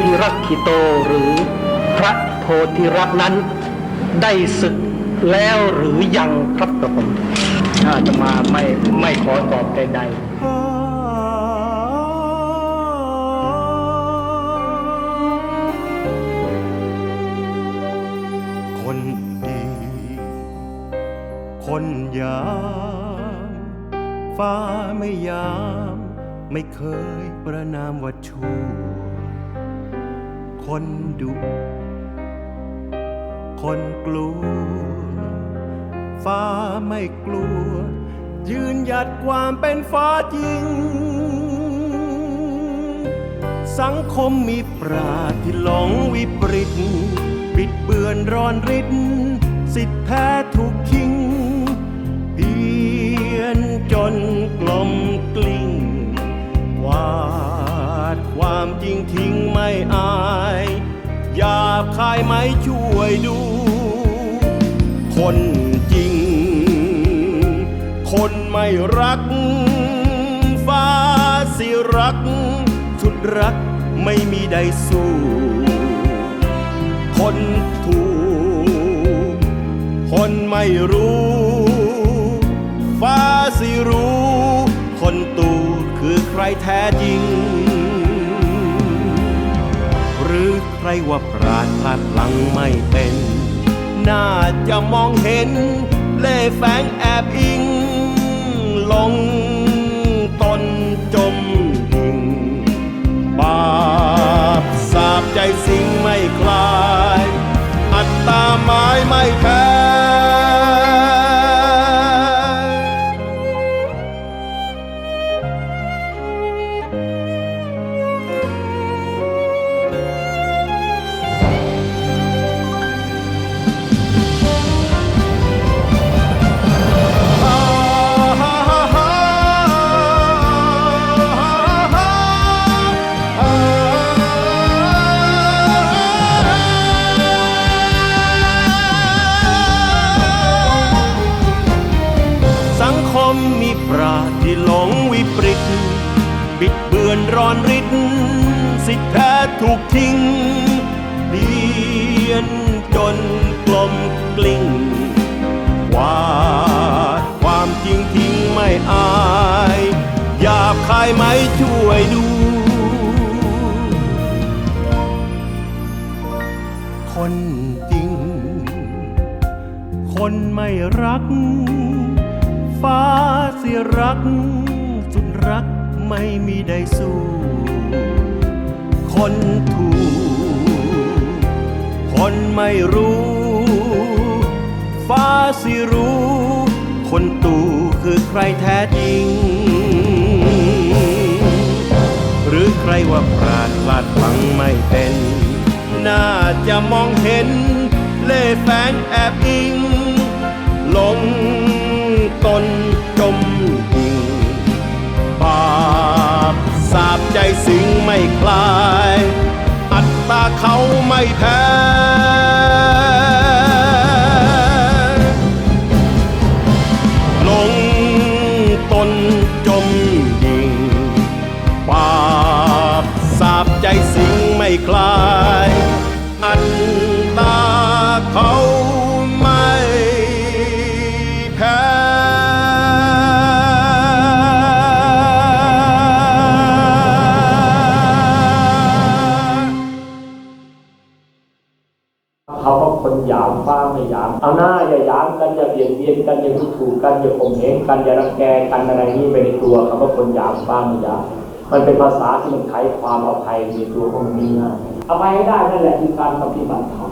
ธิรักขิโตหรือพระโพธิรักนั้น ได้ศึกแล้วหรือยังครับกับผมถ้าจะมาไม่ไม่ขอตอบใดคนดีคนยามฟ้าไม่ยาม ไม่เคยประนามว่าชั่ว คนดุ คนกลัว ฟ้าไม่กลัว ยืนหยัดความเป็นฟ้าจริง สังคมมีปราดที่หลงวิปริตบิดเบือนร้อนริดสิทธิแท้ถูกทิ้งเพียนจนกลมกลิ้งวาดความจริงทิ้งไม่อาาบคายไหมช่วยดู คนจริง คนไม่รัก ฟ้าสิรักสุดรักไม่มีใดสู้ คนถูก คนไม่รู้ ฟ้าสิรู้ คนตูคือใครแท้จริง รือใครว่าปราดพลาดพลังไม่เป็น น่าจะมองเห็น เล่แฝงแอบอิง ลงตนจมดิ่ง บาปสาบใจสิ่งไม่คลา ดที่หลงวิปริต บิดเบือนร้อนริดสิทธิแท้ถูกทิ้งเลียนจนกลมกลิ้งวาดความจริงทิ้งไม่อายหยาบคายไหมช่วยดูคนจริง คนไม่รัก ฟ้าเสียรัก สุดรักไม่มีใดสู้ คนถูก คนไม่รู้ ฟ้าสิรู้ คนตู่คือใครแท้จริง หรือใครว่าปราดพลาดพลังไม่เป็น น่าจะมองเห็น เล่แฝงแอบอิง ลง นจมดิ่งบาปสาบใจสิงไม่คลาย ดเบียนกันอย่าดูถูกกันอย่าข่มเหงกันอย่ารังแกกันอะไรนี่ไปในตัวคำว่าคนหยาบบ้าไม่หยาบมันเป็นภาษาที่มันไขความอภัยในตัวของมันง่ายอภัยได้นั่นแหละคือการปฏิบัติธรรม